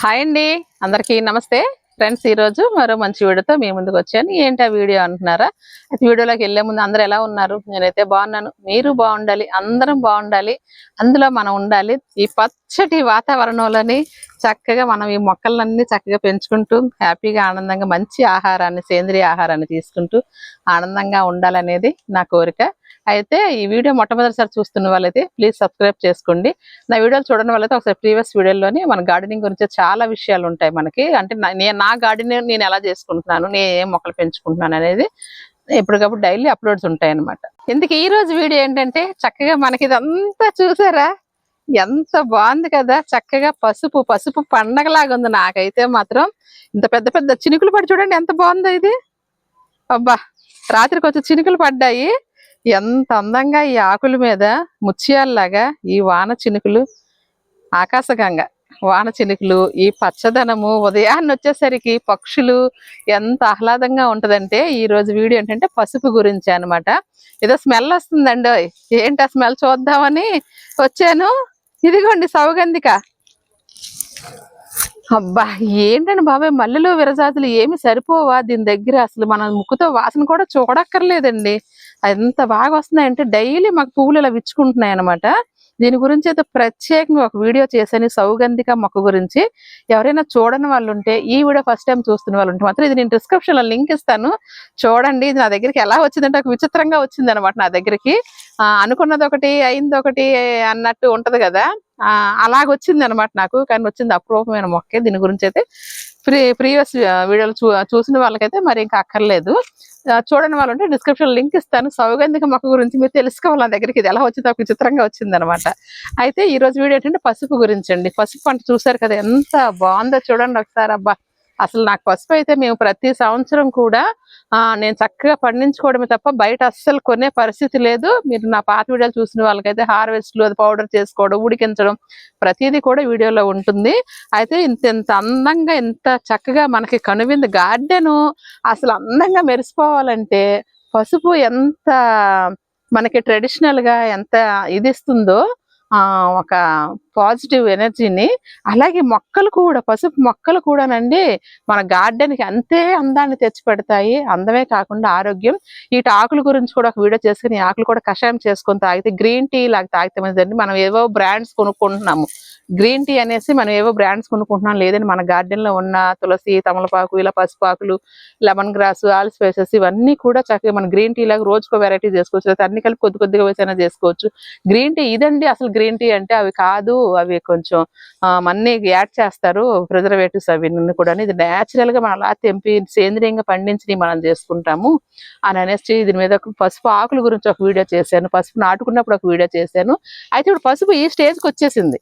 Hi అండి. అందరికీ నమస్తే. ఫ్రెండ్స్ ఈ రోజు మరో మంచి వీడియోతో మీ ముందుకు వచ్చాను. ఏంటి ఆ వీడియో అంటున్నారా? అయితే వీడియోలోకి వెళ్ళే ముందు అందరు ఎలా ఉన్నారు? నేనైతే బాగున్నాను. మీరు బాగుండాలి అందరం బాగుండాలి. అందులో మనం ఉండాలి. ఈ పచ్చటి వాతావరణంలోని చక్కగా మనం ఈ మొక్కలన్నీ చక్కగా పెంచుకుంటూ హ్యాపీగా ఆనందంగా మంచి ఆహారాన్ని సేంద్రియ ఆహారాన్ని తీసుకుంటూ ఆనందంగా ఉండాలనేది నా కోరిక. అయితే ఈ వీడియో మొట్టమొదటిసారి చూస్తున్న వాళ్ళైతే ప్లీజ్ సబ్స్క్రైబ్ చేసుకోండి. నా వీడియోలు చూడడం వల్ల ఒకసారి ప్రీవియస్ వీడియోలోని మన గార్డెనింగ్ గురించి చాలా విషయాలు ఉంటాయి మనకి. అంటే నా- నేను నా గార్డెనింగ్ నేను ఎలా చేసుకుంటున్నాను నేను ఏ మొక్కలు పెంచుకుంటున్నాను అనేది ఎప్పటికప్పుడు డైలీ అప్లోడ్స్ ఉంటాయి అనమాట ఇందుకు ఈ రోజు వీడియో ఏంటంటే చక్కగా మనకి ఇదంతా చూసారా? ఎంత బాగుంది కదా! చక్కగా పసుపు పసుపు పండగలాగా ఉంది నాకైతే మాత్రం. ఇంత పెద్ద పెద్ద చినుకులు పడి చూడండి ఎంత బాగుందో ఇది. అబ్బా! రాత్రికి వచ్చి చినుకులు పడ్డాయి. ఎంత అందంగా ఈ ఆకుల మీద ముత్యాల్లాగా ఈ వాన చినుకులు ఆకాశగంగ వాన చినుకులు ఈ పచ్చదనము ఉదయాన్నే వచ్చేసరికి పక్షులు ఎంత ఆహ్లాదంగా ఉంటదంటే ఈ రోజు వీడియో ఏంటంటే పసుపు గురించి అనమాట ఏదో స్మెల్ వస్తుందండి ఏంటి ఆ స్మెల్ చూద్దామని వచ్చాను. ఇదిగోండి సౌగంధిక. అబ్బా ఏంటండి బాబాయ్ మల్లెలు విరజాతులు ఏమి సరిపోవా? దీని దగ్గర అసలు మన ముక్కుతో వాసన కూడా చూడక్కర్లేదండి. ఎంత బాగా వస్తున్నాయంటే డైలీ మాకు పువ్వులు ఇలా విచ్చుకుంటున్నాయి అనమాట దీని గురించి అయితే ప్రత్యేకంగా ఒక వీడియో చేశాను సౌగంధిక మొక్క గురించి. ఎవరైనా చూడని వాళ్ళు ఉంటే ఈ వీడియో ఫస్ట్ టైం చూస్తున్న వాళ్ళు ఉంటే మాత్రం ఇది నేను డిస్క్రిప్షన్లో లింక్ ఇస్తాను. చూడండి ఇది నా దగ్గరికి ఎలా వచ్చిందంటే ఒక విచిత్రంగా వచ్చింది అనమాట నా దగ్గరికి. ఆ, అనుకున్నది ఒకటి అయింది ఒకటి అన్నట్టు ఉంటది కదా. అలాగొచ్చింది అలాగ అనమాట నాకు. కానీ వచ్చింది అప్రూపమైన మొక్కే. దీని గురించి అయితే ప్రీ ప్రీవియస్ వీడియోలు చూ చూసిన వాళ్ళకైతే మరి ఇంకా అక్కర్లేదు. చూడని వాళ్ళు ఉంటే డిస్క్రిప్షన్ లింక్ ఇస్తాను. సౌగంధిక మొక్క గురించి మీరు తెలుసుకోవాలి నా దగ్గరికి. ఇది ఎలా వచ్చిందో ఒక చిత్రంగా వచ్చింది అనమాట అయితే ఈ రోజు వీడియో ఏంటంటే పసుపు గురించి అండి. పసుపు పంట చూసారు కదా ఎంత బాగుందో చూడండి ఒకసారి. అబ్బా అసలు నాకు పసుపు అయితే మేము ప్రతి సంవత్సరం కూడా నేను చక్కగా పండించుకోవడమే తప్ప బయట అస్సలు కొనే పరిస్థితి లేదు. మీరు నా పాత వీడియోలు చూసిన వాళ్ళకైతే హార్వెస్ట్లు అది పౌడర్ చేసుకోవడం ఉడికించడం ప్రతిదీ కూడా వీడియోలో ఉంటుంది. అయితే ఇంత ఇంత అందంగా ఇంత చక్కగా మనకి కనువింది గార్డెన్. అసలు అందంగా మెరిసిపోవాలంటే పసుపు ఎంత మనకి ట్రెడిషనల్గా ఎంత ఇది ఇస్తుందో ఆ ఒక పాజిటివ్ ఎనర్జీని అలాగే మొక్కలు కూడా పసుపు మొక్కలు కూడానండి మన గార్డెన్కి అంతే అందాన్ని తెచ్చి పెడతాయి అందమే కాకుండా ఆరోగ్యం. ఇటు ఆకుల గురించి కూడా ఒక వీడియో చేసుకుని ఆకులు కూడా కషాయం చేసుకొని తాగితే గ్రీన్ టీ లాగా తాగితే మంచిదండి. మనం ఏవో బ్రాండ్స్ కొనుక్కుంటున్నాము. గ్రీన్ టీ అనేసి మనం ఏవో బ్రాండ్స్ కొనుక్కుంటున్నాం. లేదని మన గార్డెన్లో ఉన్న తులసి తమలపాకు ఇలా పసుపాకులు లెమన్ గ్రాస్ ఆల్ స్పైసెస్ ఇవన్నీ కూడా చక్కగా మన గ్రీన్ టీ లాగా రోజుకో వెరైటీ చేసుకోవచ్చు. అన్ని కలిపి కొద్ది కొద్దిగా వేసైనా చేసుకోవచ్చు. గ్రీన్ టీ ఇదండి అసలు గ్రీన్ టీ అంటే అవి కాదు. అవి కొంచెం ఆ, యాడ్ చేస్తారు ప్రిజర్వేటివ్స్ అవి కూడా ఇది నేచురల్గా మనం అలా తెంపి సేంద్రియంగా పండించి మనం చేసుకుంటాము. అని అనేసి దీని మీద ఒక పసుపు ఆకుల గురించి ఒక వీడియో చేశాను. పసుపు నాటుకున్నప్పుడు ఒక వీడియో చేశాను. అయితే ఇప్పుడు పసుపు ఈ స్టేజ్కి వచ్చేసింది.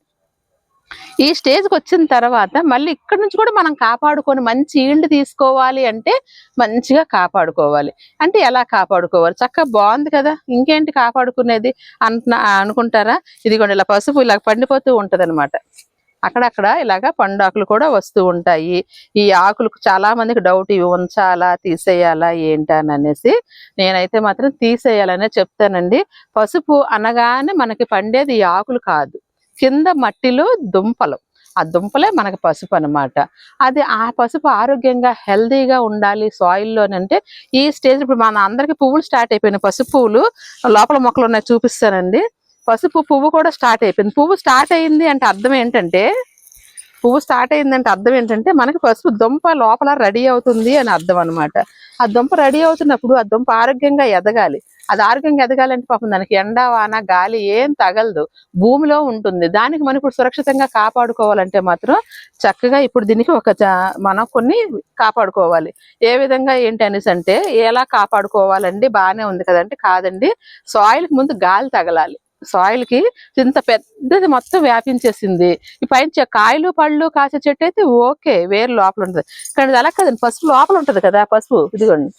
ఈ స్టేజ్కి వచ్చిన తర్వాత మళ్ళీ ఇక్కడ నుంచి కూడా మనం కాపాడుకొని మంచి ఈల్డ్ తీసుకోవాలి అంటే మంచిగా కాపాడుకోవాలి. అంటే ఎలా కాపాడుకోవాలి? చక్కగా బాగుంది కదా? ఇంకేంటి కాపాడుకునేది? అంటున్నా అనుకుంటారా? ఇదిగోండి ఇలా పసుపు ఇలా పండిపోతూ ఉంటది అక్కడక్కడ ఇలాగా పండు ఆకులు కూడా వస్తూ ఉంటాయి. ఈ ఆకులకు చాలా మందికి డౌట్ ఇవి ఉంచాలా తీసేయాలా ఏంటా అని అనేసి నేనైతే మాత్రం తీసేయాలనే చెప్తానండి. పసుపు అనగానే మనకి పండేది ఈ ఆకులు కాదు. కింద మట్టిలో దుంపలు. ఆ దుంపలే మనకి పసుపు అన్నమాట. అది ఆ పసుపు ఆరోగ్యంగా హెల్దీగా ఉండాలి సాయిల్లోనంటే ఈ స్టేజ్ ఇప్పుడు మన అందరికీ పువ్వులు స్టార్ట్ అయిపోయినాయి. పసుపు పువ్వులు లోపల మొక్కలు ఉన్నాయి చూపిస్తానండి. పసుపు పువ్వు కూడా స్టార్ట్ అయిపోయింది. పువ్వు స్టార్ట్ అయింది అంటే అర్థం ఏంటంటే పువ్వు స్టార్ట్ అయిందంటే అర్థం ఏంటంటే మనకి పసుపు దుంప లోపల రెడీ అవుతుంది అని అర్థం అనమాట ఆ దుంప రెడీ అవుతున్నప్పుడు ఆ దుంప ఆరోగ్యంగా ఎదగాలి. అది ఆరోగ్యంగా ఎదగాలంటే పాపం దానికి ఎండ వాన గాలి ఏం తగలదు. భూమిలో ఉంటుంది. దానికి మనం ఇప్పుడు సురక్షితంగా కాపాడుకోవాలంటే మాత్రం చక్కగా ఇప్పుడు దీనికి ఒక మనం కొన్ని కాపాడుకోవాలి. ఏ విధంగా ఏంటి అనేసి అంటే ఎలా కాపాడుకోవాలండి? బాగానే ఉంది కదంటే కాదండి. సాయిల్కి ముందు గాలి తగలాలి. సాయిల్కి ఇంత పెద్దది మొత్తం వ్యాపించేసింది. ఈ పైన చె- కాయలు పళ్ళు కాసే చెట్టు అయితే ఓకే. వేరు లోపల ఉంటుంది. కానీ అలా కదండి. పసుపు లోపల ఉంటది కదా పసుపు. ఇదిగోండి.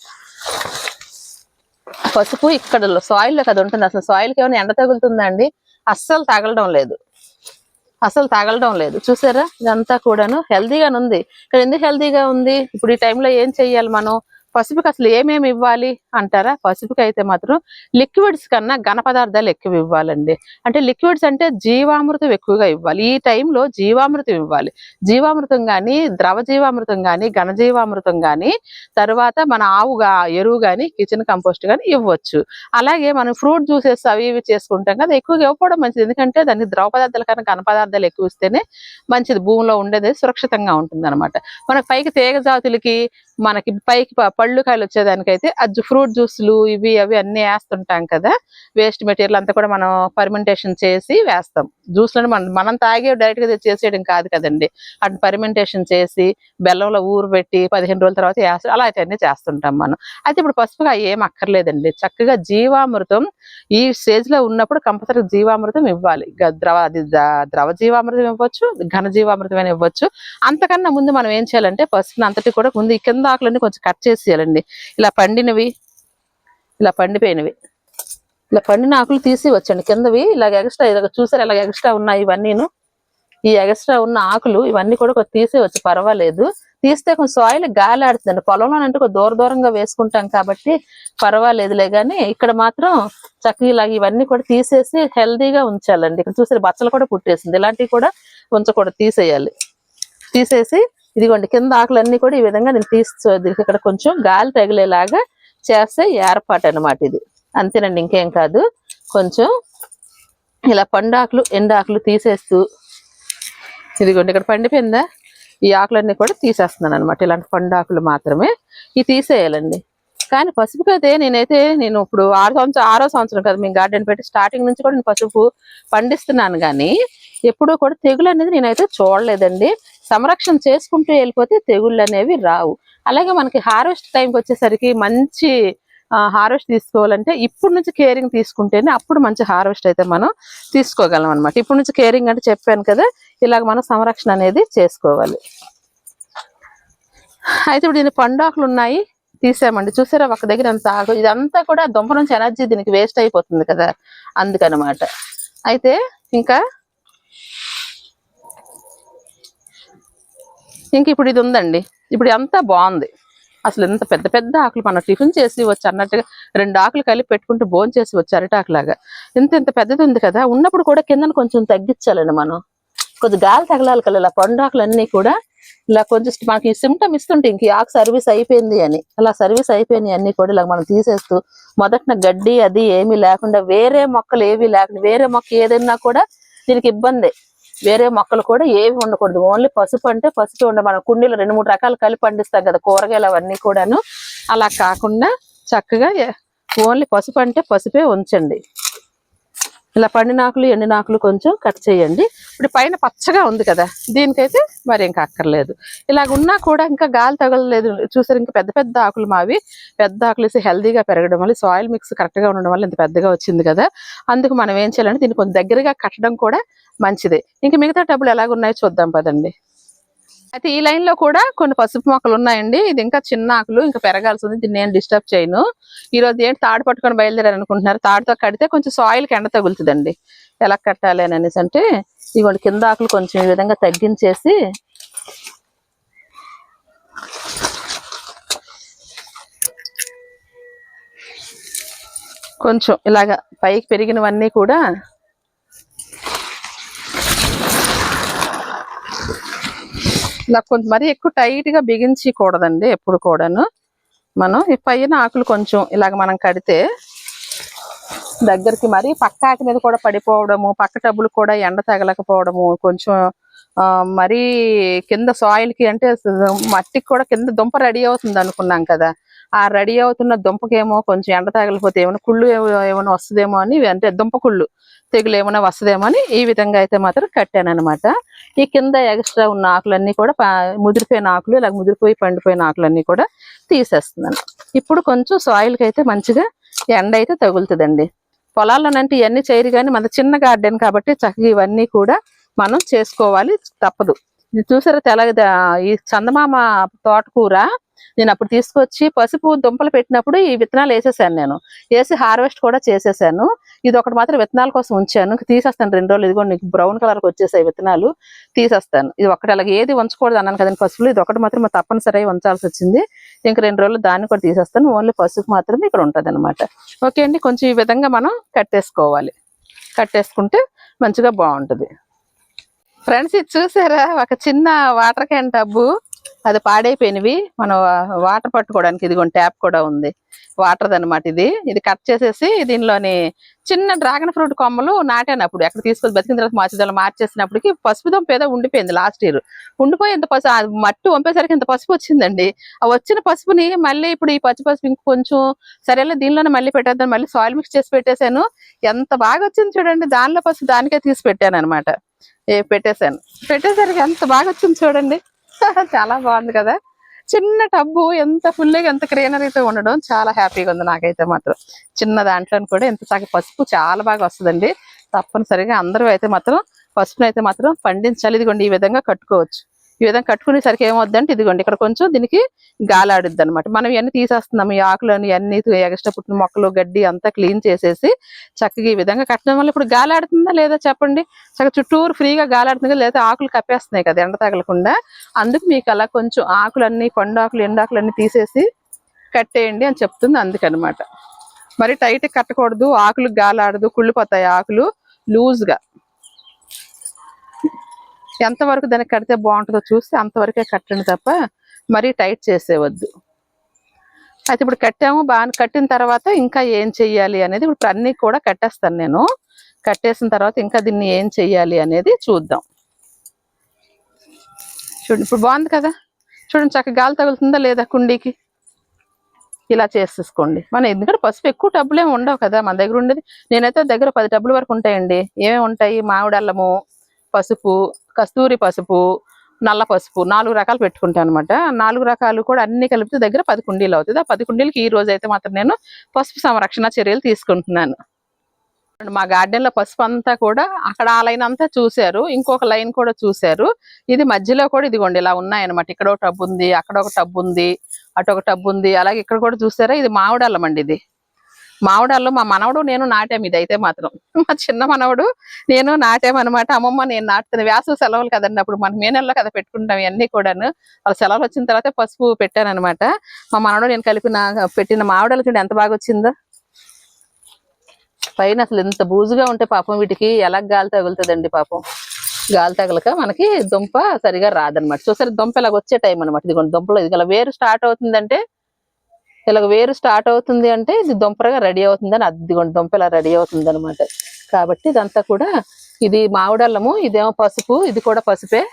పసుపు ఇక్కడ సాయిల్లో కదా ఉంటుంది. అసలు సాయిల్కి ఏమైనా ఎండ తగులుతుందండి? అస్సలు తగలడం లేదు. అసలు తగలడం లేదు. చూసారా? ఇదంతా కూడాను హెల్దీగానే ఉంది ఇక్కడ ఎందుకు హెల్దీగా ఉంది? ఇప్పుడు ఈ టైంలో ఏం చెయ్యాలి మనం? పసుపుకి అసలు ఏమేమి ఇవ్వాలి అంటారా? పసుపుకి అయితే మాత్రం లిక్విడ్స్ కన్నా ఘన పదార్థాలు ఎక్కువ ఇవ్వాలండి. అంటే లిక్విడ్స్ అంటే జీవామృతం ఎక్కువగా ఇవ్వాలి. ఈ టైంలో జీవామృతం ఇవ్వాలి. జీవామృతం కానీ ద్రవ జీవామృతం కానీ ఘన జీవామృతం కానీ తర్వాత మన ఆవుగా ఎరువు కానీ కిచెన్ కంపోస్ట్ కానీ ఇవ్వచ్చు. అలాగే మనం ఫ్రూట్ జ్యూసెస్ అవి ఇవి చేసుకుంటాం కదా ఎక్కువగా ఇవ్వకపోవడం మంచిది. ఎందుకంటే దానికి ద్రవ పదార్థాల కన్నా ఘన పదార్థాలు ఎక్కువ ఇస్తేనే మంచిది. భూమిలో ఉండేది సురక్షితంగా ఉంటుంది అనమాట మనకి పైకి తీగ జాతులకి మనకి పైకి ప- పళ్ళు కాయలు వచ్చేదానికైతే అది ఫ్రూట్ జ్యూస్లు ఇవి అవి అన్ని వేస్తుంటాం కదా. వేస్ట్ మెటీరియల్ అంతా కూడా మనం పర్మెంటేషన్ చేసి వేస్తాం. జ్యూస్లను మనం మనం తాగే డైరెక్ట్గా చేసేయడం కాదు కదండి. అటు పర్మెంటేషన్ చేసి బెల్లంలో ఊరబెట్టి పదిహేను రోజుల తర్వాత వేస్తాం అన్ని చేస్తుంటాం మనం. అయితే ఇప్పుడు పసుపుగా ఏం అక్కర్లేదండి. చక్కగా జీవామృతం ఈ స్టేజ్లో ఉన్నప్పుడు కంపల్సరీ జీవామృతం ఇవ్వాలి. ద్రవ అది ద్రవ జీవామృతం ఇవ్వచ్చు ఘన జీవామృతం అని ఇవ్వచ్చు. అంతకన్నా ముందు మనం ఏం చేయాలంటే పసుపుని అంతటి కూడా ముందు కింద కింద ఆకులన్నీ కొంచెం కట్ చేసేయాలండి. ఇలా పండినవి ఇలా పండిపోయినవి. ఇలా పండిన ఆకులు తీసి వచ్చండి కిందవి ఇలాగ ఎక్స్ట్రా ఇలాగ చూసారు? ఇలాగ ఎక్స్ట్రా ఉన్నాయి ఇవన్నీను. ఈ ఎక్స్ట్రా ఉన్న ఆకులు ఇవన్నీ కూడా కొంచెం తీసేయచ్చు పర్వాలేదు. తీస్తే కొంచెం సాయిల్ గాలి ఆడుతుందండి పొలంలో అంటే కొంచెం దూర దూరంగా వేసుకుంటాం కాబట్టి పర్వాలేదులే కానీ ఇక్కడ మాత్రం చక్కగా ఇలాగ ఇవన్నీ కూడా తీసేసి హెల్దీగా ఉంచాలండి. ఇక్కడ చూసారు? బచ్చలు కూడా పుట్టేసింది. ఇలాంటివి కూడా ఉంచకూడదు తీసేయాలి. తీసేసి ఇదిగోండి కింద ఆకులన్నీ కూడా ఈ విధంగా నేను తీసి ఇక్కడ కొంచెం గాలి తగిలేలాగా చేస్తే ఏర్పాటు అనమాట ఇది. అంతేనండి ఇంకేం కాదు. కొంచెం ఇలా పండాకులు ఎండాకులు తీసేస్తూ ఇదిగోండి ఇక్కడ పండిపోయిందా? ఈ ఆకులన్నీ కూడా తీసేస్తున్నాను అనమాట ఇలాంటి పండాకులు మాత్రమే ఇవి తీసేయాలండి. కానీ పసుపుకి అయితే నేనైతే నేను ఇప్పుడు ఆరు సంవత్సరం ఆరో సంవత్సరం కదా మేము గార్డెన్ పెట్టి స్టార్టింగ్ నుంచి కూడా నేను పసుపు పండిస్తున్నాను కానీ ఎప్పుడూ కూడా తెగులు అనేది నేనైతే చూడలేదండి. సంరక్షణ చేసుకుంటూ వెళ్ళిపోతే తెగుళ్ళు అనేవి రావు. అలాగే మనకి హార్వెస్ట్ టైంకి వచ్చేసరికి మంచి హార్వెస్ట్ తీసుకోవాలంటే ఇప్పుడు నుంచి కేరింగ్ తీసుకుంటేనే అప్పుడు మంచి హార్వెస్ట్ అయితే మనం తీసుకోగలం అనమాట ఇప్పుడు నుంచి కేరింగ్ అంటే చెప్పాను కదా ఇలాగ మనం సంరక్షణ అనేది చేసుకోవాలి. అయితే ఇప్పుడు దీని పండాకులు ఉన్నాయి తీసామండి. చూసారా ఒక దగ్గర అంత ఆకు ఇదంతా కూడా దుంప నుంచి ఎనర్జీ దీనికి వేస్ట్ అయిపోతుంది కదా అందుకనమాట. అయితే ఇంకా ఇంక ఇప్పుడు ఇది ఉందండి. ఇప్పుడు అంతా బాగుంది. అసలు ఎంత పెద్ద పెద్ద ఆకులు మనం టిఫిన్ చేసి వచ్చి అన్నట్టుగా రెండు ఆకులు కలిపి పెట్టుకుంటూ భోజనం చేసి వచ్చి అరిటాకులాగా. ఇంత ఇంత పెద్దది ఉంది కదా. ఉన్నప్పుడు కూడా కిందన కొంచెం తగ్గించాలండి మనం. కొంచెం గాలి తగలాలి కదా. ఇలా పండాకులన్నీ కూడా ఇలా కొంచెం మనకి సిమ్టమ్ ఇస్తుంటే ఇంక ఆకు సర్వీస్ అయిపోయింది అని. అలా సర్వీస్ అయిపోయినాయి అన్ని కూడా ఇలా మనం తీసేస్తూ మొదటిన గడ్డి అది ఏమీ లేకుండా వేరే మొక్కలు ఏవి లేకుండా వేరే మొక్క ఏదైనా కూడా దీనికి ఇబ్బంది. వేరే మొక్కలు కూడా ఏవి ఉండకూడదు. ఓన్లీ పసుపు అంటే పసుపు ఉండ మనం కుండీలు రెండు మూడు రకాలు కలిపి పండిస్తాం కదా కూరగాయలు అవన్నీ కూడాను. అలా కాకుండా చక్కగా ఓన్లీ పసుపు అంటే పసుపే ఉంచండి. ఇలా పండినాకులు ఎండినాకులు కొంచెం కట్ చేయండి. ఇప్పుడు పైన పచ్చగా ఉంది కదా దీనికైతే మరి ఇంకా అక్కర్లేదు. ఇలాగ ఉన్నా కూడా ఇంకా గాలి తగలలేదు. చూసారు ఇంకా పెద్ద పెద్ద ఆకులు మావి. పెద్ద ఆకులు వేసి హెల్దీగా పెరగడం వల్ల సాయిల్ మిక్స్ కరెక్ట్గా ఉండడం వల్ల ఇంత పెద్దగా వచ్చింది కదా. అందుకు మనం ఏం చేయాలంటే దీన్ని కొంచెం దగ్గరగా కట్టడం కూడా మంచిదే. ఇంకా మిగతా డబ్బులు ఎలాగున్నాయో చూద్దాం పదండి. అయితే ఈ లైన్లో కూడా కొన్ని పసుపు మొక్కలు ఉన్నాయండి. ఇది ఇంకా చిన్న ఆకులు ఇంకా పెరగాల్సి ఉంది దీన్ని నేను డిస్టర్బ్ చేయను. ఈ రోజు ఏంటి తాడు పట్టుకొని బయలుదేరారు అనుకుంటున్నారు. తాడుతో కడితే కొంచెం సాయిల్ ఎండ తగులుతుందండి. ఎలా కట్టాలి అని అనేసి అంటే ఇదిగోండి కింద ఆకులు కొంచెం ఈ విధంగా తగ్గించేసి కొంచెం ఇలాగ పైకి పెరిగినవన్నీ కూడా ఇలా కొంచెం మరీ ఎక్కువ టైట్గా బిగించకూడదండి ఎప్పుడు కూడాను. మనం ఈ పైన ఆకులు కొంచెం ఇలాగ మనం కడితే దగ్గరికి మరి పక్క ఆకు మీద కూడా పడిపోవడము పక్క టబ్బులు కూడా ఎండ తగలకపోవడము కొంచెం మరీ కింద సాయిల్కి అంటే మట్టికి కూడా కింద దుంప రెడీ అవుతుంది అనుకున్నాం కదా. ఆ రెడీ అవుతున్న దుంపకేమో కొంచెం ఎండ తగిలిపోతే ఏమైనా కుళ్ళు ఏమైనా వస్తుందేమో అని అంటే దుంప కుళ్ళు తెగులు ఏమైనా వస్తుందేమో అని ఈ విధంగా అయితే మాత్రం కట్టాను అనమాట ఈ కింద ఎక్స్ట్రా ఉన్న ఆకులన్నీ కూడా ముదిరిపోయిన ఆకులు ఇలా ముదిరిపోయి పండిపోయిన ఆకులన్నీ కూడా తీసేస్తున్నాను. ఇప్పుడు కొంచెం సాయిల్కి అయితే మంచిగా ఎండ అయితే తగులుతుందండి. పొలాల్లోనంటే ఇవన్నీ చేయరు కానీ మన చిన్న గార్డెన్ కాబట్టి చక్కగా ఇవన్నీ కూడా మనం చేసుకోవాలి తప్పదు. ఇది చూసారా తెల్లగా ఈ చందమామ తోటకూర నేను అప్పుడు తీసుకొచ్చి పసుపు దుంపలు పెట్టినప్పుడు ఈ విత్తనాలు వేసేసాను నేను. వేసి హార్వెస్ట్ కూడా చేసేసాను. ఇది ఒకటి మాత్రం విత్తనాల కోసం ఉంచాను. తీసేస్తాను. రెండు రోజులు ఇదిగో నీకు బ్రౌన్ కలర్కి వచ్చేసాయి విత్తనాలు. తీసేస్తాను. ఇది ఒకటి అలాగే ఏది ఉంచకూడదు అన్నాను కదండి పసుపులు. ఇది ఒకటి మాత్రం తప్పనిసరి ఉంచాల్సి వచ్చింది. ఇంక రెండు రోజులు దాన్ని కూడా తీసేస్తాను. ఓన్లీ పసుపు మాత్రమే ఇక్కడ ఉంటుంది ఓకే అండి. కొంచెం ఈ విధంగా మనం కట్టేసుకోవాలి. కట్టేసుకుంటే మంచిగా బాగుంటుంది. ఫ్రెండ్స్ ఇది చూసారా? ఒక చిన్న వాటర్ క్యాన్ టబ్బు. అది పాడైపోయినవి. మనం వాటర్ పట్టుకోవడానికి ఇదిగోండి ట్యాప్ కూడా ఉంది. వాటర్ అనమాట ఇది. ఇది కట్ చేసేసి దీనిలోని చిన్న డ్రాగన్ ఫ్రూట్ కొమ్మలు నాటాను అప్పుడు. ఎక్కడ తీసుకొని బతికిన తర్వాత మార్చిదల మార్చేసినప్పటికి పసుపు దుంప ఏదో ఉండిపోయింది లాస్ట్ ఇయర్. ఉండిపోయి ఇంత పసుపు ఆ మట్టి వంపేసరికి ఇంత పసుపు వచ్చిందండి. ఆ వచ్చిన పసుపుని మళ్ళీ ఇప్పుడు ఈ పచ్చి పసుపు ఇంక కొంచెం సరేలే దీనిలోనే మళ్ళీ పెట్టేద్దాం మళ్ళీ సాయిల్ మిక్స్ చేసి పెట్టేశాను. ఎంత బాగా వచ్చింది చూడండి. దానిలో పసుపు దానికే తీసి పెట్టాను అనమాట ఏ పెట్టేశాను. పెట్టేసరికి ఎంత బాగా వచ్చింది చూడండి. చాలా బాగుంది కదా. చిన్న టబ్బు ఎంత ఫుల్గా ఎంత గ్రీనరీతో ఉండడం చాలా హ్యాపీగా ఉంది నాకైతే మాత్రం. చిన్న దాంట్లో కూడా ఎంత చక్క పసుపు చాలా బాగా వస్తుందండి. తప్పనిసరిగా అందరూ అయితే మాత్రం పసుపునైతే అయితే మాత్రం పండించాలి. ఇదిగోండి ఈ విధంగా కట్టుకోవచ్చు. ఈ విధంగా కట్టుకునేసరికి ఏమవుద్దంటే ఇదిగోండి ఇక్కడ కొంచెం దీనికి గాలాడుద్ది అనమాట మనం ఇవన్నీ తీసేస్తున్నాం ఈ ఆకులని అన్ని ఎగస్ట్రా పుట్టిన మొక్కలు గడ్డి అంతా క్లీన్ చేసేసి చక్కగా ఈ విధంగా కట్టడం వల్ల ఇప్పుడు గాలాడుతుందా లేదా చెప్పండి? చక్కగా చుట్టూరు ఫ్రీగా గాలాడుతుంది లేదా ఆకులు కప్పేస్తున్నాయి కదా ఎండ తగలకుండా. అందుకు మీకు అలా కొంచెం ఆకులన్నీ కొండాకులు ఎండాకులు అన్ని తీసేసి కట్టేయండి అని చెప్తుంది అందుకనమాట. మరి టైట్ కట్టకూడదు ఆకులు గాలాడదు కుళ్ళిపోతాయి ఆకులు లూజ్గా. ఎంతవరకు దానికి కడితే బాగుంటుందో చూసి అంతవరకే కట్టండి తప్ప మరీ టైట్ చేసేవద్దు అయితే ఇప్పుడు కట్టాము బాగా కట్టిన తర్వాత ఇంకా ఏం చెయ్యాలి అనేది ఇప్పుడు అన్ని కూడా కట్టేస్తాను నేను. కట్టేసిన తర్వాత ఇంకా దీన్ని ఏం చెయ్యాలి అనేది చూద్దాం. చూడండి ఇప్పుడు బాగుంది కదా? చూడండి చక్కగా గాలి తగులుతుందా లేదా కుండీకి? ఇలా చేసేసుకోండి. మనం ఎందుకంటే పసుపు ఎక్కువ డబ్బులు ఏమి ఉండవు కదా మన దగ్గర ఉండేది. నేనైతే దగ్గర పది డబ్బుల వరకు ఉంటాయండి. ఏమేమి ఉంటాయి? మామిడి అల్లము పసుపు కస్తూరి పసుపు నల్ల పసుపు నాలుగు రకాలు పెట్టుకుంటాను అనమాట నాలుగు రకాలు కూడా అన్ని కలిపితే దగ్గర పది కుండీలు అవుతుంది. ఆ పది కుండీలకి ఈ రోజు అయితే మాత్రం నేను పసుపు సంరక్షణ చర్యలు తీసుకుంటున్నాను. మా గార్డెన్లో పసుపు అంతా కూడా అక్కడ ఆ లైన్ అంతా చూశారు. ఇంకొక లైన్ కూడా చూశారు. ఇది మధ్యలో కూడా ఇదిగోండి ఇలా ఉన్నాయన్నమాట. ఇక్కడ ఒక టబ్ ఉంది అక్కడ ఒక టబ్ ఉంది అటు ఒక టబ్ ఉంది. అలాగే ఇక్కడ కూడా చూసారా? ఇది మావిడల్లం అండి ఇది. మామిడాల్లో మా మనవడు నేను నాటాం ఇది అయితే మాత్రం. మా చిన్న మనవడు నేను నాటామన్నమాట అమ్మమ్మ నేను నాటుతున్న వేసవి సెలవులు కదండి అప్పుడు మనం మే నెలలో కదా పెట్టుకుంటాం ఇవన్నీ కూడాను. వాళ్ళ సెలవులు వచ్చిన తర్వాత పసుపు పెట్టాను అనమాట మా మనవడు నేను కలిపిన పెట్టిన మామిడాలు చూడండి ఎంత బాగా వచ్చిందో. పైన అసలు ఎంత బూజుగా ఉంటే పాపం వీటికి ఎలా గాలి తగులుతుందండి పాపం. గాలి తగలక మనకి దుంప సరిగా రాదనమాట చూసారు దుంప ఇలాగ వచ్చే టైం అనమాట ఇదిగోండి దుంపలో ఇది వేరు స్టార్ట్ అవుతుందంటే ఇలా వేరు స్టార్ట్ అవుతుంది అంటే ఇది దొంపరగా రెడీ అవుతుందని అదిగోండి దొంప ఇలా రెడీ అవుతుంది అనమాట కాబట్టి ఇదంతా కూడా ఇది మామిడల్లము ఇదేమో పసుపు ఇది కూడా పసుపే.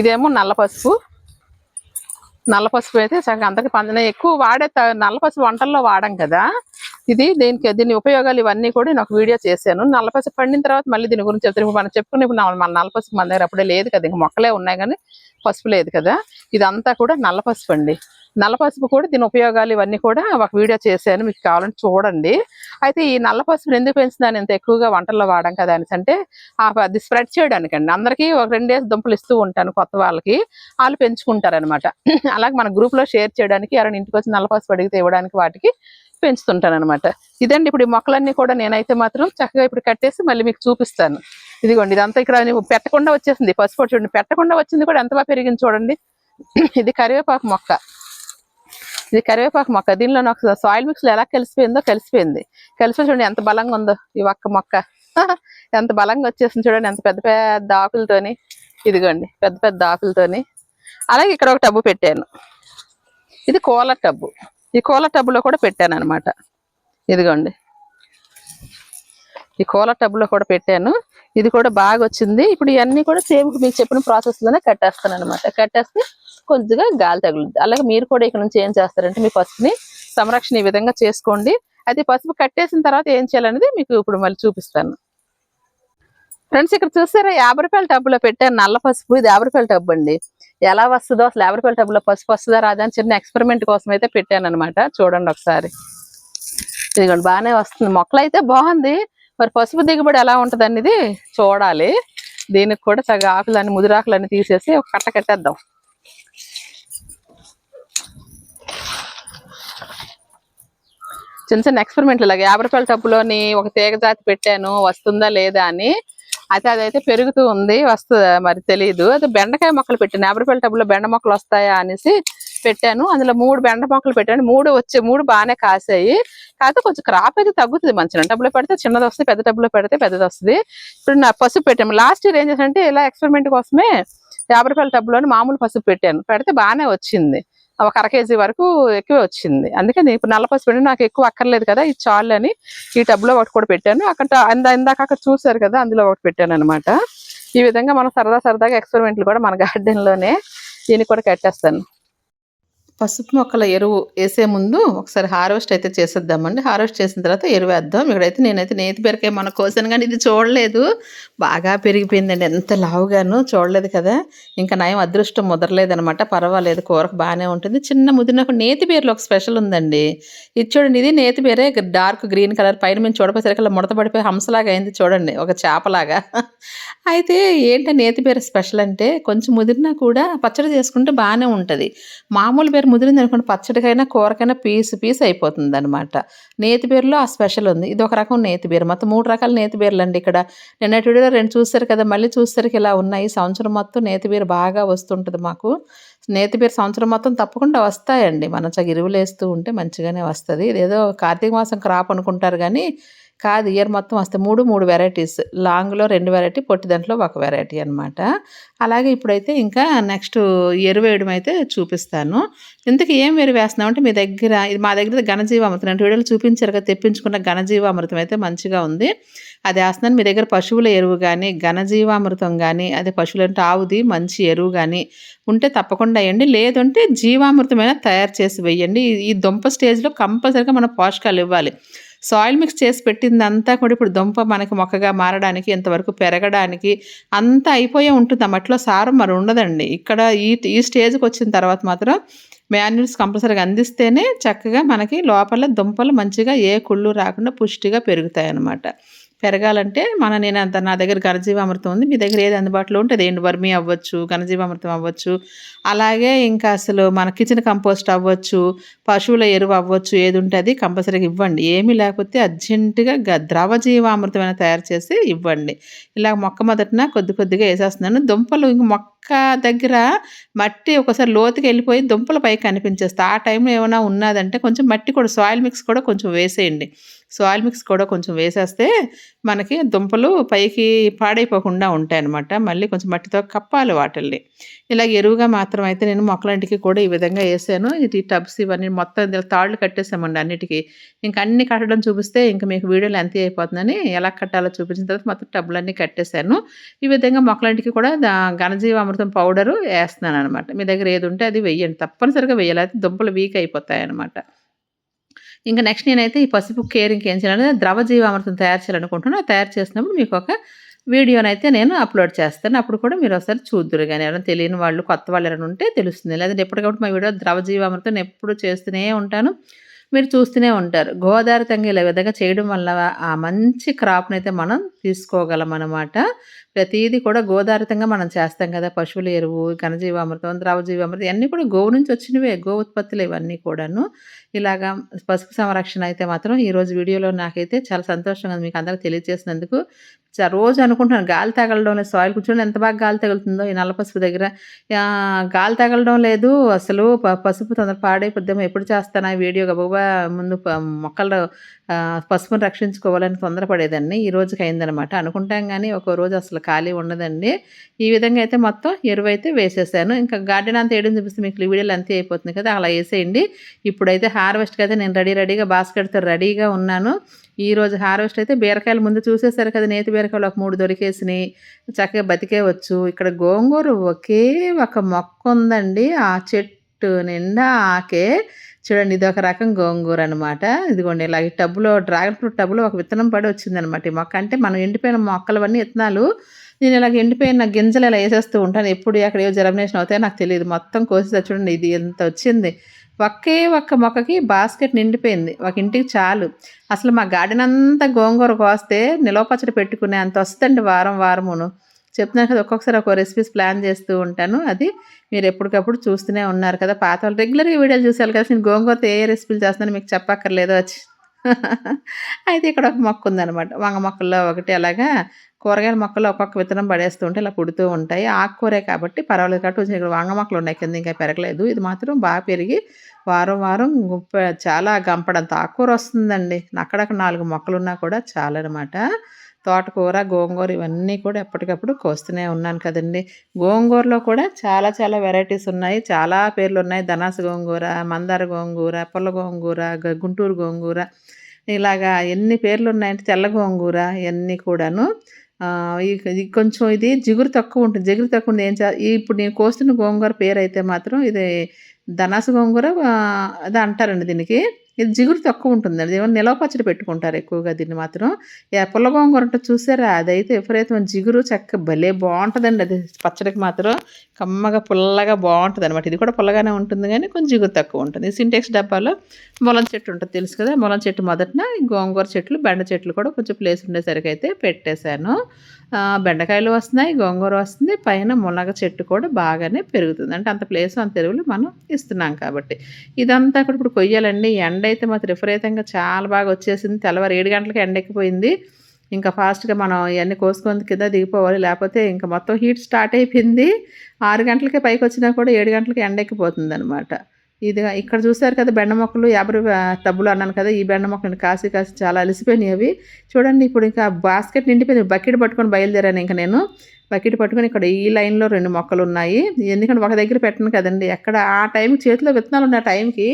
ఇదేమో నల్ల పసుపు. నల్ల పసుపు అయితే సగం అంతకి పందిన ఎక్కువ వాడే నల్ల పసుపు వంటల్లో వాడం కదా. ఇది దీనికి దీని ఉపయోగాలు ఇవన్నీ కూడా నేను ఒక వీడియో చేశాను. నల్ల పసుపు పండిన తర్వాత మళ్ళీ దీని గురించి చెప్తాను ఇప్పుడు మనం చెప్పుకునే ఇప్పుడు మన నల్ల పసుపు మన దగ్గర అప్పుడే లేదు కదా ఇంకా మొక్కలే ఉన్నాయి కానీ పసుపు లేదు కదా? ఇదంతా కూడా నల్ల పసుపు అండి. నల్ల పసుపు కూడా దీని ఉపయోగాలు ఇవన్నీ కూడా ఒక వీడియో చేశాను మీకు కావాలంటే చూడండి. అయితే ఈ నల్ల పసుపుని ఎందుకు పెంచుతున్నాను? ఇంత ఎక్కువగా వంటల్లో వాడడం కదా అనేసి అంటే ఆ అది స్ప్రెడ్ చేయడానికి అండి అందరికీ ఒక రెండేసి దుంపలు ఇస్తూ ఉంటాను కొత్త వాళ్ళకి. వాళ్ళు పెంచుకుంటారనమాట అలాగే మన గ్రూప్లో షేర్ చేయడానికి ఎవరైనా ఇంటికి వచ్చి నల్ల పసుపు అడిగితే ఇవ్వడానికి వాటికి పెంచుతుంటాను అనమాట ఇదండి ఇప్పుడు ఈ మొక్కలన్నీ కూడా నేనైతే మాత్రం చక్కగా ఇప్పుడు కట్టేసి మళ్ళీ మీకు చూపిస్తాను. ఇదిగోండి ఇదంతా ఇక్కడ పెట్టకుండా వచ్చేసింది. పసుపు చూడండి పెట్టకుండా వచ్చింది కూడా ఎంత బాగా పెరిగింది చూడండి. ఇది కరివేపాకు మొక్క. ఇది కరివేపాకు మొక్క. దీనిలో నాకు సాయిల్ మిక్స్ ఎలా కలిసిపోయిందో కలిసిపోయింది. కలిసిపోయి చూడండి ఎంత బలంగా ఉందో ఈ ఒక్క మొక్క. ఎంత బలంగా వచ్చేసింది చూడండి ఎంత పెద్ద పెద్ద ఆకులతోని. ఇదిగోండి పెద్ద పెద్ద ఆకులతోని. అలాగే ఇక్కడ ఒక టబ్బు పెట్టాను. ఇది కోల టబ్బు. ఈ కోల టబ్బులో కూడా పెట్టాను అనమాట ఇదిగోండి. ఈ కోల టబ్బులో కూడా పెట్టాను. ఇది కూడా బాగా వచ్చింది ఇప్పుడు ఇవన్నీ కూడా సేమ్ మీకు చెప్పిన ప్రాసెస్లోనే కట్టేస్తాను అనమాట కట్టేస్తే కొద్దిగా గాలి తగులుద్ది. అలాగే మీరు కూడా ఇక్కడ నుంచి ఏం చేస్తారంటే మీ పసుపుని సంరక్షణ ఈ విధంగా చేసుకోండి. అయితే పసుపు కట్టేసిన తర్వాత ఏం చేయాలనేది మీకు ఇప్పుడు మళ్ళీ చూపిస్తాను. ఫ్రెండ్స్ ఇక్కడ చూస్తారా యాభై రూపాయల టబ్బులో పెట్టాను నల్ల పసుపు ఇది యాభై రూపాయల టబ్బు అండి. ఎలా వస్తుందో అసలు యాభై రూపాయల టబ్బులో పసుపు వస్తుందా రాదా అని చిన్న ఎక్స్పెరిమెంట్ కోసం అయితే పెట్టాను అనమాట చూడండి ఒకసారి. ఇదిగోండి బాగానే వస్తుంది. మొక్కలు అయితే బాగుంది. మరి పసుపు దిగుబడి ఎలా ఉంటుంది అనేది చూడాలి. దీనికి కూడా తగ్గ ఆకులన్నీ ముదిరాకులన్నీ తీసేసి ఒక కట్ట కట్టేద్దాం. చిన్న చిన్న ఎక్స్పెరిమెంట్లు ఇలాగ యాభై రూపాయల టబ్బులోని ఒక తీగ జాతి పెట్టాను వస్తుందా లేదా అని. అయితే అదైతే పెరుగుతూ ఉంది వస్తుంది మరి తెలియదు అది బెండకాయ మొక్కలు పెట్టాను. యాభై రూపాయల టబ్బులో బెండ మొక్కలు వస్తాయా అనేసి పెట్టాను. అందులో మూడు బెండ మొక్కలు పెట్టాను. మూడు వచ్చే మూడు బాగానే కాసాయి. కాకపోతే కొంచెం క్రాప్ అయితే తగ్గుతుంది మంచి చిన్న టబ్బులో పెడితే చిన్నది వస్తుంది పెద్ద టబ్బులో పెడితే పెద్దది వస్తుంది. ఇప్పుడు నా పసుపు పెట్టాము లాస్ట్ ఇయర్ ఏం చేశానంటే ఇలా ఎక్స్పెరిమెంట్ కోసమే యాభై రూపాయల టబ్బులోని మామూలు పసుపు పెట్టాను. పెడితే బాగానే వచ్చింది. ఒక అర కేజీ వరకు ఎక్కువ వచ్చింది. అందుకని ఇప్పుడు నల్ల పసుపు నాకు ఎక్కువ అక్కర్లేదు కదా ఇది చాలు అని ఈ టబ్లో ఒకటి కూడా పెట్టాను. అక్కడ అంద ఇందాక అక్కడ చూసారు కదా అందులో ఒకటి పెట్టాను అనమాట ఈ విధంగా మనం సరదా సరదాగా ఎక్స్పెరిమెంట్లు కూడా మన గార్డెన్లోనే దీన్ని కూడా కట్టేస్తాను. పసుపు మొక్కల ఎరువు వేసే ముందు ఒకసారి హార్వెస్ట్ అయితే చేసేద్దామండి. హార్వెస్ట్ చేసిన తర్వాత ఎరువు వేద్దాం. ఇక్కడైతే నేనైతే నేతి బీరకాయ మన కోసాను కానీ ఇది చూడలేదు. బాగా పెరిగిపోయిందండి. ఎంత లావుగాను చూడలేదు కదా. ఇంకా నయం అదృష్టం ముదరలేదనమాట పర్వాలేదు కూరకు బాగానే ఉంటుంది. చిన్న ముదిరినప్పుడు నేతి బీరలో ఒక స్పెషల్ ఉందండి. ఇది చూడండి ఇది నేతి బీరే డార్క్ గ్రీన్ కలర్. పైన మేము చూడపోయేసరికి అలా ముడతపడిపోయి హంసలాగా అయింది చూడండి ఒక చేపలాగా. అయితే ఏంటి నేతి బీర స్పెషల్ అంటే కొంచెం ముదిరినా కూడా పచ్చడి చేసుకుంటే బాగానే ఉంటుంది. మామూలు బీర ముదిరింది అనుకోండి పచ్చడికైనా కూరకైనా పీసు పీస్ అయిపోతుంది అనమాట నేతిబీరలో ఆ స్పెషల్ ఉంది. ఇది ఒక రకం నేతిబీరు మొత్తం మూడు రకాల నేతిబీరలు అండి ఇక్కడ. నిన్నటి వీడియోలో రెండు చూస్తారు కదా మళ్ళీ చూసేసరికి ఇలా ఉన్నాయి. సంవత్సరం మొత్తం నేతిబీరు బాగా వస్తుంటుంది మాకు. నేతిబీర సంవత్సరం మొత్తం తప్పకుండా వస్తాయండి. మనం చ ఇరువులేస్తూ ఉంటే మంచిగానే వస్తుంది. ఇదేదో కార్తీక మాసం క్రాప్ అనుకుంటారు కానీ కాదు ఇయర్ మొత్తం వస్తే మూడు మూడు వెరైటీస్ లాంగ్లో రెండు వెరైటీ పొట్టి దాంట్లో ఒక వెరైటీ అనమాట అలాగే ఇప్పుడైతే ఇంకా నెక్స్ట్ ఎరువు వేయడం అయితే చూపిస్తాను. ఇంతకీ ఏం ఎరువు వేస్తున్నాం అంటే మీ దగ్గర ఇది మా దగ్గర ఘనజీవామృతం. అంటే వీడియోలు చూపించారు కదా తెప్పించుకున్న ఘనజీవామృతం అయితే మంచిగా ఉంది. అది వేస్తున్నాను. మీ దగ్గర పశువుల ఎరువు కానీ ఘనజీవామృతం కానీ అదే పశువులు అంటే ఆవుది మంచి ఎరువు కానీ ఉంటే తప్పకుండా వేయండి. లేదంటే జీవామృతమైనా తయారు చేసి వేయండి. ఈ దుంప స్టేజ్లో కంపల్సరీగా మనం పోషకాలు ఇవ్వాలి. సాయిల్ మిక్స్ చేసి పెట్టిందంతా కూడా ఇప్పుడు దుంప మనకి మొక్కగా మారడానికి ఇంతవరకు పెరగడానికి అంతా అయిపోయే ఉంటుంది. ఆ మట్టిలో సారం మరి ఉండదండి. ఇక్కడ ఈ ఈ స్టేజ్కి వచ్చిన తర్వాత మాత్రం మాన్యుల్స్ కంపల్సరీగా అందిస్తేనే చక్కగా మనకి లోపల దుంపలు మంచిగా ఏ కుళ్ళు రాకుండా పుష్టిగా పెరుగుతాయి అన్నమాట పెరగాలంటే మన నేను అంత నా దగ్గర ఘనజీవామృతం ఉంది మీ దగ్గర ఏది అందుబాటులో ఉంటే అదేంటి? వర్మీ వర్మి అవ్వచ్చు ఘనజీవామృతం అవ్వచ్చు. అలాగే ఇంకా అసలు మన కిచెన్ కంపోస్ట్ అవ్వచ్చు పశువుల ఎరువు అవ్వచ్చు ఏది ఉంటే అది కంపల్సరీగా ఇవ్వండి. ఏమీ లేకపోతే అర్జెంటుగా గ జీవామృతం అయినా తయారు చేసి ఇవ్వండి. ఇలా మొక్క మొదటిన కొద్ది కొద్దిగా వేసేస్తున్నాను. దుంపలు ఇంక మొక్క దగ్గర మట్టి ఒకసారి లోతుకి వెళ్ళిపోయి దుంపల పైకి కనిపించేస్తా ఆ టైంలో ఏమైనా ఉన్నదంటే కొంచెం మట్టి కూడా సాయిల్ మిక్స్ కూడా కొంచెం వేసేయండి. సాయిల్ మిక్స్ కూడా కొంచెం వేసేస్తే మనకి దుంపలు పైకి పాడైపోకుండా ఉంటాయి అనమాట మళ్ళీ కొంచెం మట్టితో కప్పాలి వాటిల్ని. ఇలా ఎరువుగా మాత్రం అయితే నేను మొక్కలంటికి కూడా ఈ విధంగా వేసాను. ఇది టబ్స్ ఇవన్నీ మొత్తం ఇందులో తాళ్ళు కట్టేసామండి అన్నిటికీ. ఇంకా అన్ని కట్టడం చూపిస్తే ఇంకా మీకు వీడియోలు ఎంత అయిపోతుందని ఎలా కట్టాలో చూపించిన తర్వాత మొత్తం టబ్బులన్నీ కట్టేశాను. ఈ విధంగా మొక్కలంటికి కూడా ఘనజీవామృతం పౌడరు వేస్తున్నాను అనమాట మీ దగ్గర ఏది ఉంటే అది వెయ్యండి తప్పనిసరిగా వేయాలి. దుంపలు వీక్ అయిపోతాయి అనమాట ఇంకా నెక్స్ట్ నేనైతే ఈ పసుపు కేరింగ్ ఏం చేయాలంటే ద్రవ జీవామృతం తయారు చేయాలనుకుంటున్నాను తయారు చేసినప్పుడు మీకు ఒక వీడియోనైతే నేను అప్లోడ్ చేస్తాను. అప్పుడు కూడా మీరు ఒకసారి చూద్దురు కానీ ఎవరైనా తెలియని వాళ్ళు కొత్త వాళ్ళు ఎవరైనా ఉంటే తెలుస్తుంది. లేదంటే ఎప్పటికప్పుడు మా వీడియో ద్రవ జీవామృతం ఎప్పుడు చేస్తూనే ఉంటాను మీరు చూస్తూనే ఉంటారు. గోదావరి తంగి ఇలా విధంగా చేయడం వల్ల ఆ మంచి క్రాప్ని అయితే మనం తీసుకోగలం అన్నమాట. ప్రతిదీ కూడా గోదారితంగా మనం చేస్తాం కదా. పశువుల ఎరువు ఘనజీవామృతం ద్రవజీవామృతం ఇవన్నీ కూడా గోవు నుంచి వచ్చినవే గో ఉత్పత్తులు ఇవన్నీ కూడాను. ఇలాగా పసుపు సంరక్షణ అయితే మాత్రం ఈరోజు వీడియోలో నాకైతే చాలా సంతోషంగా మీకు అందరికీ తెలియజేసినందుకు రోజు అనుకుంటున్నాను గాలి తగలడం సాయిల్ కూర్చొని ఎంత బాగా గాలి తగులుతుందో ఈ నల్ల పసుపు దగ్గర. గాలి తగలడం లేదు. అసలు పసుపు తొందర పాడైపోద్దామో. ఎప్పుడు చేస్తాను ఆ వీడియో గబగబా ముందు మొక్కలు పసుపును రక్షించుకోవాలని తొందరపడేదాన్ని. ఈ రోజుకి అయిందనమాట అనుకుంటాం కానీ ఒక రోజు అసలు ఖాళీ ఉండదండి. ఈ విధంగా అయితే మొత్తం ఎరువు అయితే వేసేసాను. ఇంకా గార్డెన్ అంతా వేయడం చూపిస్తే మీకు వీడియోలు అంతే అయిపోతుంది కదా అలా వేసేయండి. ఇప్పుడైతే హార్వెస్ట్కి అయితే నేను రెడీ రెడీగా బాస్కెట్తో రెడీగా ఉన్నాను. ఈరోజు హార్వెస్ట్ అయితే బీరకాయలు ముందు చూసేసారు కదా నేతి బీరకాయలు ఒక మూడు దొరికేసినాయి. చక్కగా బతికేవచ్చు ఇక్కడ గోంగూర ఒకే ఒక మొక్క ఉందండి. ఆ చెట్టు నిండా ఆకే. చూడండి ఇది ఒక రకం గోంగూర అనమాట ఇదిగోండి ఇలా ఈ టబ్బులో డ్రాగన్ ఫ్రూట్ టబ్బులో ఒక విత్తనం పడి వచ్చిందనమాట ఈ మొక్క. అంటే మనం ఎండిపోయిన మొక్కలవన్నీ విత్తనాలు నేను ఇలాగ ఎండిపోయిన గింజలు ఇలా వేసేస్తూ ఉంటాను. ఎప్పుడు అక్కడ ఏ జర్మినేషన్ అవుతాయో నాకు తెలియదు. మొత్తం కోసి చూడండి ఇది ఎంత వచ్చింది. ఒకే ఒక్క మొక్కకి బాస్కెట్ నిండిపోయింది. ఒక ఇంటికి చాలు. అసలు మా గార్డెన్ అంతా గోంగూర కోస్తే నిలవ పచ్చడి పెట్టుకునే అంత వస్తుందండి వారం వారమును. చెప్తున్నాను కదా ఒక్కొక్కసారి ఒక రెసిపీస్ ప్లాన్ చేస్తూ ఉంటాను. అది మీరు ఎప్పటికప్పుడు చూస్తూనే ఉన్నారు కదా. పాత వాళ్ళు రెగ్యులర్గా వీడియోలు చూసేవాళ్ళు కదా. నేను గోంగూరతో ఏ రెసిపీలు చేస్తున్నాను మీకు చెప్పక్కర్లేదు వచ్చి అయితే ఇక్కడ ఒక మొక్క ఉందనమాట వంగ మొక్కల్లో ఒకటి అలాగా కూరగాయల మొక్కలు ఒక్కొక్క విత్తనం పడేస్తూ ఉంటే ఇలా పుడుతూ ఉంటాయి. ఆకుకూరే కాబట్టి పర్వాలేదు కాబట్టి ఇక్కడ వంగ మొక్కలు ఉన్నాయి. కింద ఇంకా పెరగలేదు. ఇది మాత్రం బాగా పెరిగి వారం వారం గుప్ప చాలా గంపడంత ఆకుకూర వస్తుందండి. అక్కడక్కడ నాలుగు మొక్కలు ఉన్నా కూడా చాలన్నమాట. తోటకూర గోంగూర ఇవన్నీ కూడా ఎప్పటికప్పుడు కోస్తూనే ఉన్నాను కదండి. గోంగూరలో కూడా చాలా చాలా వెరైటీస్ ఉన్నాయి. చాలా పేర్లు ఉన్నాయి. ధనాస గోంగూర మందార గోంగూర పుల్ల గోంగూర గుంటూరు గోంగూర. ఇలాగా ఎన్ని పేర్లు ఉన్నాయంటే తెల్ల గోంగూర ఇవన్నీ కూడాను. ఇది కొంచెం ఇది జిగురు తక్కువ ఉంటుంది. జిగురు తక్కువ ఉంది ఏం చే ఇప్పుడు నేను కోస్తున్న గోంగూర పేరు అయితే మాత్రం ఇది ధనాస గోంగూర అది అంటారండి దీనికి. ఇది జిగురు తక్కువ ఉంటుందండి ఏమన్నా నిలవ పచ్చడి పెట్టుకుంటారు ఎక్కువగా దీన్ని మాత్రం. ఈ పుల్ల గోంగూర ఉంటుంది చూసారా? అదైతే విపరీతమైన జిగురు చక్క భలే బాగుంటుందండి. అది పచ్చడికి మాత్రం కమ్మగా పుల్లగా బాగుంటుంది అనమాట ఇది కూడా పుల్లగానే ఉంటుంది కానీ కొంచెం జిగురు తక్కువ ఉంటుంది. సింటెక్స్ డబ్బాలో మొలం చెట్టు ఉంటుంది తెలుసు కదా? మొలం చెట్టు మొదటన గోంగూర చెట్లు బెండ చెట్లు కూడా కొంచెం ప్లేస్ ఉండేసరికి అయితే పెట్టేశాను. బెండకాయలు వస్తున్నాయి గోంగూర వస్తుంది. పైన మునగ చెట్టు కూడా బాగానే పెరుగుతుంది. అంటే అంత ప్లేస్ అంత ఎరువులు మనం ఇస్తున్నాం కాబట్టి. ఇదంతా కూడా ఇప్పుడు కొయ్యాలండి. ఎండ అయితే మాకు విపరీతంగా చాలా బాగా వచ్చేసింది. తెల్లవారు ఏడు గంటలకి ఎండ ఎక్కిపోయింది. ఇంకా ఫాస్ట్గా మనం ఇవన్నీ కోసుకొని కింద దిగిపోవాలి. లేకపోతే ఇంకా మొత్తం హీట్ స్టార్ట్ అయిపోయింది. ఆరు గంటలకే పైకి వచ్చినా కూడా ఏడు గంటలకి ఎండ ఎక్కిపోతుంది అనమాట ఇది ఇక్కడ చూసారు కదా బెండ మొక్కలు యాభై తబ్బులు టబ్బులు అన్నాను కదా ఈ బెండ మొక్కలు కాసి కాసి చాలా అలసిపోయినాయి అవి. చూడండి ఇప్పుడు ఇంకా బాస్కెట్ నిండిపోయింది. బకెట్ పట్టుకొని బయలుదేరాను ఇంకా నేను. బకెట్ పట్టుకొని ఇక్కడ ఈ లైన్లో రెండు మొక్కలు ఉన్నాయి ఎందుకంటే ఒక దగ్గర పెట్టను కదండి. ఎక్కడ ఆ టైంకి చేతిలో విత్తనాలు ఉన్న టైంకి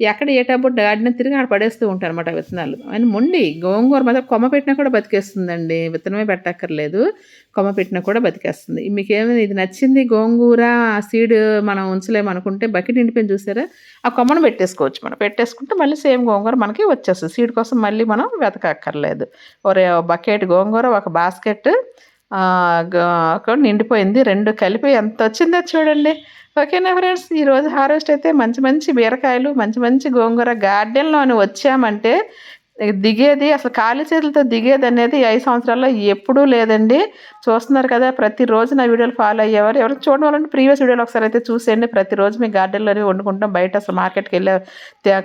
ఎక్కడ ఏ టబ్బు గాడిన తిరిగి ఆడ పడేస్తూ ఉంటారు అనమాట విత్తనాలు. అని మొండి గోంగూర మాత్రం కొమ్మ పెట్టినా కూడా బతికేస్తుందండి. విత్తనమే పెట్టక్కర్లేదు. కొమ్మ పెట్టినా కూడా బతికేస్తుంది. మీకేమైనా ఇది నచ్చింది గోంగూర సీడ్ మనం ఉంచలేమనుకుంటే బకెట్ నిండిపోయిన చూసారా? ఆ కొమ్మను పెట్టేసుకోవచ్చు మనం. పెట్టేసుకుంటే మళ్ళీ సేమ్ గోంగూర మనకి వచ్చేస్తుంది. సీడ్ కోసం మళ్ళీ మనం వెతకక్కర్లేదు. ఒరే బకెట్ గోంగూర ఒక బాస్కెట్ నిండిపోయింది. రెండు కలిపి ఎంత వచ్చిందో చూడండి. ఓకేనా ఫ్రెండ్స్ ఈరోజు హార్వెస్ట్ అయితే మంచి మంచి బీరకాయలు మంచి మంచి గోంగూర గార్డెన్లోని వచ్చామంటే దిగేది అసలు ఖాళీ చేతులతో దిగేది అనేది ఐదు సంవత్సరాల్లో ఎప్పుడూ లేదండి. చూస్తున్నారు కదా ప్రతిరోజు నా వీడియోలు ఫాలో అయ్యేవారు. ఎవరు చూడడం వల్ల ప్రీవియస్ వీడియోలు ఒకసారి అయితే చూసేయండి. ప్రతిరోజు మీ గార్డెన్లోనే వండుకుంటాం. బయట అసలు మార్కెట్కి వెళ్ళే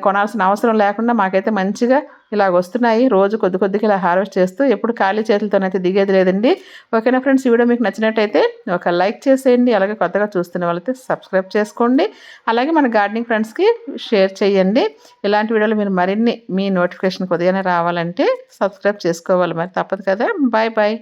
కొనాల్సిన అవసరం లేకుండా మాకైతే మంచిగా ఇలా వస్తున్నాయి. రోజు కొద్ది కొద్దిగా ఇలా హార్వెస్ట్ చేస్తూ ఎప్పుడు ఖాళీ చేతులతోనైతే దిగేది లేదండి. ఓకేనా ఫ్రెండ్స్? ఈ వీడియో మీకు నచ్చినట్టయితే ఒక లైక్ చేసేయండి. అలాగే కొత్తగా చూస్తున్న వాళ్ళైతే సబ్స్క్రైబ్ చేసుకోండి. అలాగే మన గార్డెనింగ్ ఫ్రెండ్స్కి షేర్ చేయండి. ఇలాంటి వీడియోలు మీరు మరిన్ని మీ నోటిఫికేషన్ ఉదయాన్నే రావాలంటే సబ్స్క్రైబ్ చేసుకోవాలి. మరి తప్పదు కదా. Bye bye.